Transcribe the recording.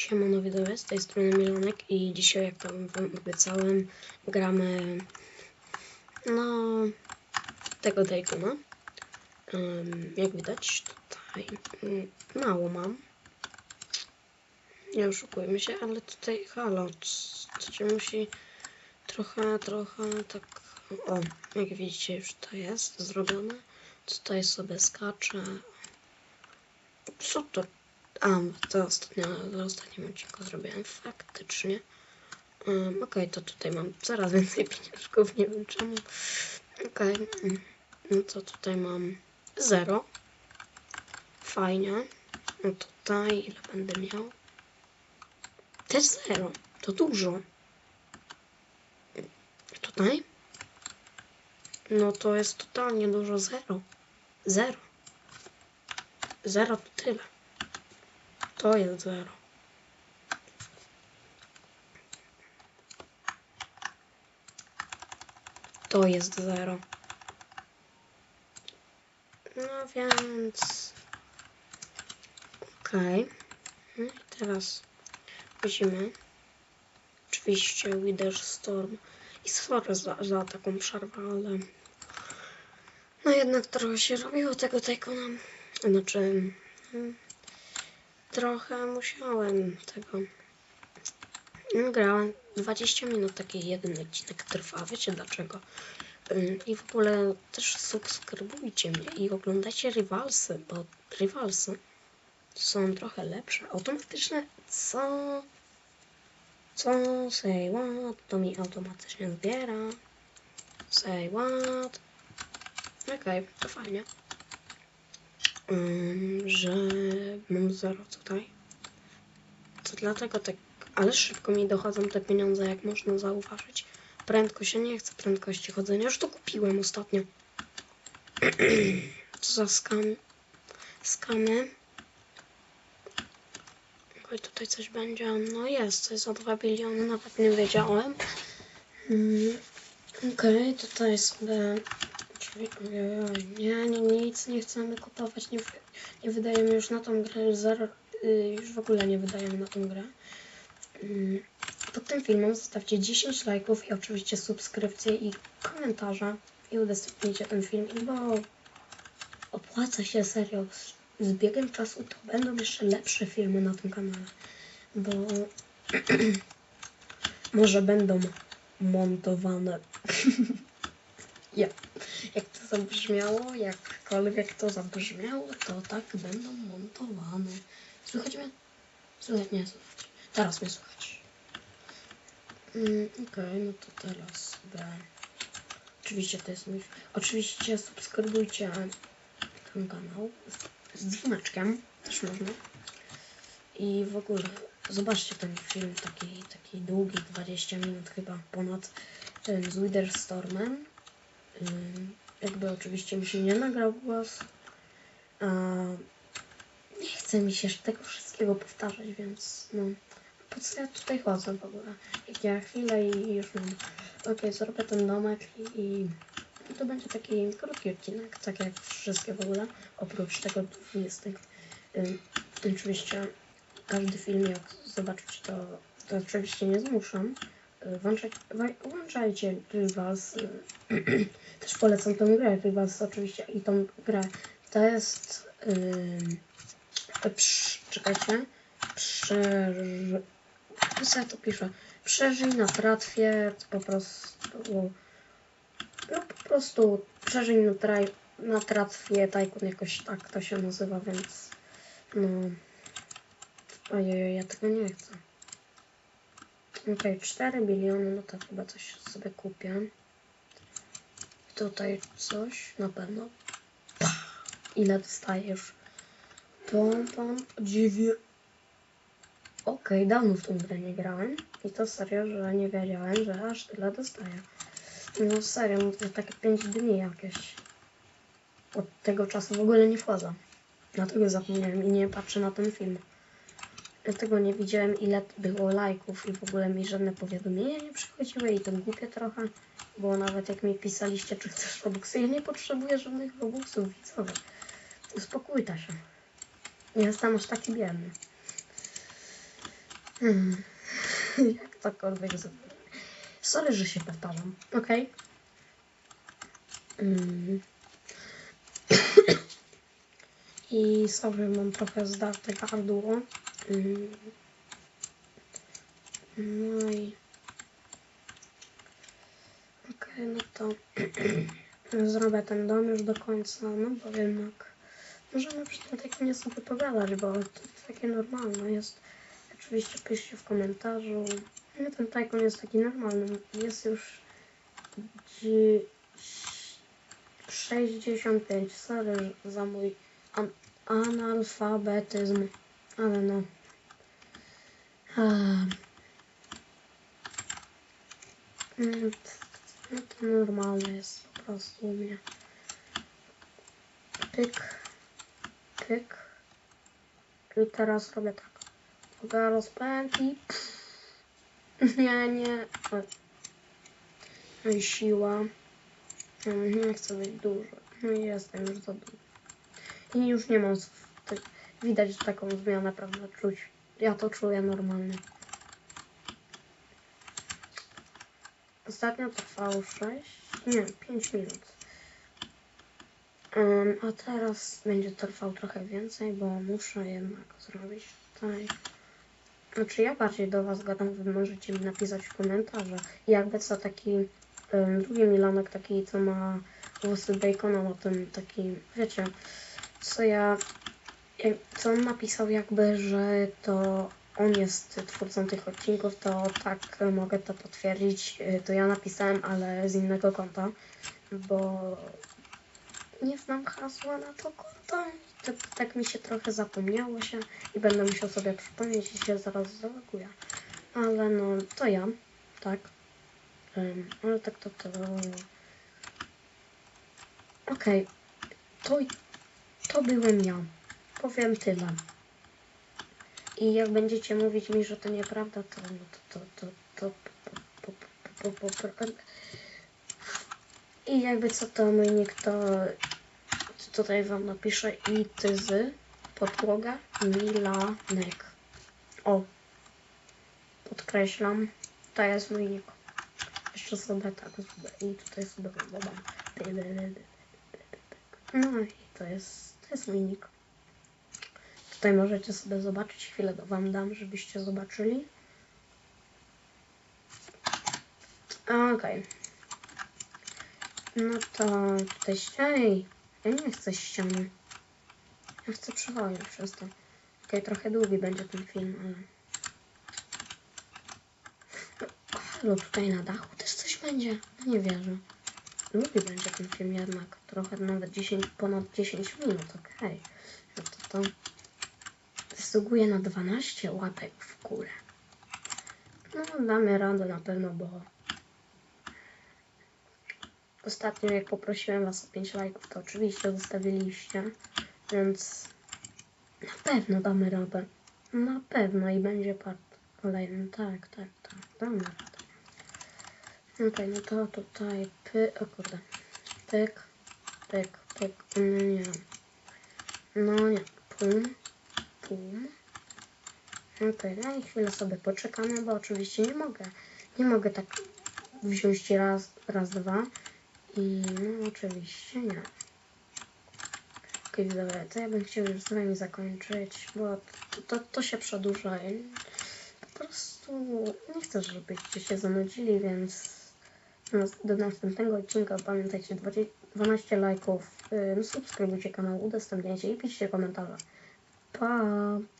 Siemano widzowie, z tej strony Milanek i dzisiaj jak tam wam obiecałem gramy no tego Daytona. Um, jak widać tutaj mm, mało mam. Nie oszukujmy się, ale tutaj halo, to się musi trochę, trochę tak o, jak widzicie już to jest zrobione. Tutaj sobie skaczę. Co to a, to ostatnio, w ostatnim odcinku zrobiłem faktycznie. Um, Okej, to tutaj mam coraz więcej pieniążków, nie wiem czemu. Okej, mm, no to tutaj mam zero. Fajnie. No tutaj ile będę miał? Też zero. To dużo. Tutaj? No to jest totalnie dużo zero. Zero. Zero to tyle. To jest zero. To jest zero. No więc... Okej. No i teraz musimy oczywiście Wither Storm i sorry za, za taką przerwę, ale no jednak trochę się robiło tego Tykona. Znaczy... mm, trochę musiałem tego. No, Grałem 20 minut, taki jeden odcinek trwa. Wiecie dlaczego? Ym, I w ogóle też subskrybujcie mnie i oglądajcie Rivalsy, bo Rivalsy są trochę lepsze. Automatyczne co? Co? Say what? To mi automatycznie zbiera. Say what? Okej, to fajnie. Że mam zero tutaj. To dlatego tak, ale szybko mi dochodzą te pieniądze, jak można zauważyć. Prędkość, ja nie chcę prędkości chodzenia, już to kupiłem ostatnio. Co za skam? Skamy. Oj, tutaj coś będzie. No jest, coś za 2 biliony, nawet nie wiedziałem. Mm, Okej, tutaj sobie... Nie, nie, nic nie chcemy kupować, nie, nie wydajemy już na tą grę, zero, y, już w ogóle nie wydajemy na tą grę. Mm, Pod tym filmem zostawcie 10 lajków i oczywiście subskrypcję i komentarze i udostępnijcie ten film, bo opłaca się serio. Z, biegiem czasu to będą jeszcze lepsze filmy na tym kanale, bo może będą montowane. ja. Jak to zabrzmiało, jakkolwiek to zabrzmiało, to tak będą montowane. Słychać mnie? Słychać, nie słychać. Teraz mnie słychać. Mm, Okej, no to teraz sobie... Oczywiście to jest mój... Oczywiście subskrybujcie ten kanał z, z dzwoneczkiem, też można. I w ogóle zobaczcie ten film taki, taki długi, 20 minut chyba ponad, ten z Witherstormem. Ym, jakby oczywiście mi się nie nagrał głos. A nie chce mi się tego wszystkiego powtarzać, więc no. Po co ja tutaj chodzę w ogóle? Jak ja chwilę i już mam. Okej, zrobię ten domek i, i to będzie taki krótki odcinek, tak jak wszystkie w ogóle, oprócz tego 20. Ym, oczywiście każdy film jak zobaczyć to, to oczywiście nie zmuszam. Włączaj, włączajcie Rivals. y, Też polecam tę grę Rivals oczywiście i tą grę. To jest ym, przy, czekajcie. Co ja to piszę? Przeżyj na tratwie po prostu no po prostu przeżyj na, traj, na tratwie Tajkun jakoś tak to się nazywa, więc no ojej, ja tego nie chcę. Okej, 4 biliony, no to chyba coś sobie kupię. Tutaj coś, na pewno. Ile dostajesz? Pom, pom, dziwię. Okej, dawno w tą grę nie grałem. I to serio, że nie wiedziałem, że aż tyle dostaję. No serio, no to takie 5 dni jakieś. Od tego czasu w ogóle nie wchodzę. Dlatego zapomniałem i nie patrzę na ten film. Dlatego nie widziałem ile było lajków i w ogóle mi żadne powiadomienia nie przychodziły i to głupie trochę. Bo nawet jak mi pisaliście, czy chcesz robuxy, ja nie potrzebuję żadnych robuxów widzowie. Uspokójta się. Nie jestem aż taki biedny. Hmm. Jak cokolwiek zrobię. Sorry, że się powtarzam, okej? Mm. I sorry, mam trochę zdarte gardło. No i... Okej, no to zrobię ten dom już do końca, no bo jednak możemy przy tym takim sobie pogadać, bo to takie normalne jest. Oczywiście piszcie w komentarzu. No ten tajkon jest taki normalny. Jest już dzi- 65. Sorry za mój an- analfabetyzm. Ale no. Mm, No to normalne jest po prostu u mnie. Pyk. Pyk. I teraz robię tak. Uwaga, rozpęd i... Nie, nie. No i siła. Mm, Nie chcę być dużo. No i jestem już za dużo. I już nie mam... tak- Widać taką zmianę, prawda? Czuć. Ja to czuję normalnie. Ostatnio trwało 6, nie, 5 minut. Ym, a teraz będzie trwał trochę więcej, bo muszę jednak zrobić tutaj. Znaczy ja bardziej do Was gadam, Wy możecie mi napisać w komentarzach. Jakby co taki ym, drugi Milanek, taki co ma włosy bacona na tym taki, wiecie, co ja, co on napisał jakby, że to on jest twórcą tych odcinków, to tak mogę to potwierdzić. Y, To ja napisałem, ale z innego konta, bo nie znam hasła na to konto. Tak, tak mi się trochę zapomniało się i będę musiał sobie przypomnieć i się zaraz zaloguję. Ale no, to ja, tak. Ym, ale tak to to... Okej, to, to byłem ja. Powiem tyle. I jak będziecie mówić mi, że to nieprawda, to no to, to, to, po, po, po, po, I jakby co to nick to tutaj wam napiszę i ty z podłoga Milanek. O, podkreślam, to jest mój nick. Jeszcze sobie tak i tutaj sobie dodam. No i to jest, to jest mój nick. Tutaj możecie sobie zobaczyć, chwilę wam dam, żebyście zobaczyli. Okej. No to tutaj ściany. Ja nie chcę ściany. Ja chcę przechodzić przez to. Okej, trochę długi będzie ten film, ale... No tutaj na dachu też coś będzie. No nie wierzę. Długi będzie ten film jednak. Trochę nawet 10, ponad 10 minut, okej. No to to zasługuje na 12 łapek w górę. No, damy radę na pewno, bo ostatnio jak poprosiłem was o 5 lajków, to oczywiście zostawiliście, więc na pewno damy radę. Na pewno i będzie part kolejny. Tak, tak, tak, damy radę. Okej, no to tutaj py... o kurde. Pyk, pyk, pyk, no nie. No nie, pum, Okej, no i chwilę sobie poczekamy, bo oczywiście nie mogę. Nie mogę tak wziąć raz, raz, dwa. I no oczywiście nie. Okej, dobra, to ja bym chciał już z wami zakończyć, bo to, to, to się przedłuża i po prostu nie chcę, żebyście się zanudzili, więc do następnego odcinka pamiętajcie 20, 12 lajków, yy, subskrybujcie kanał, udostępniajcie i piszcie komentarze. Bye.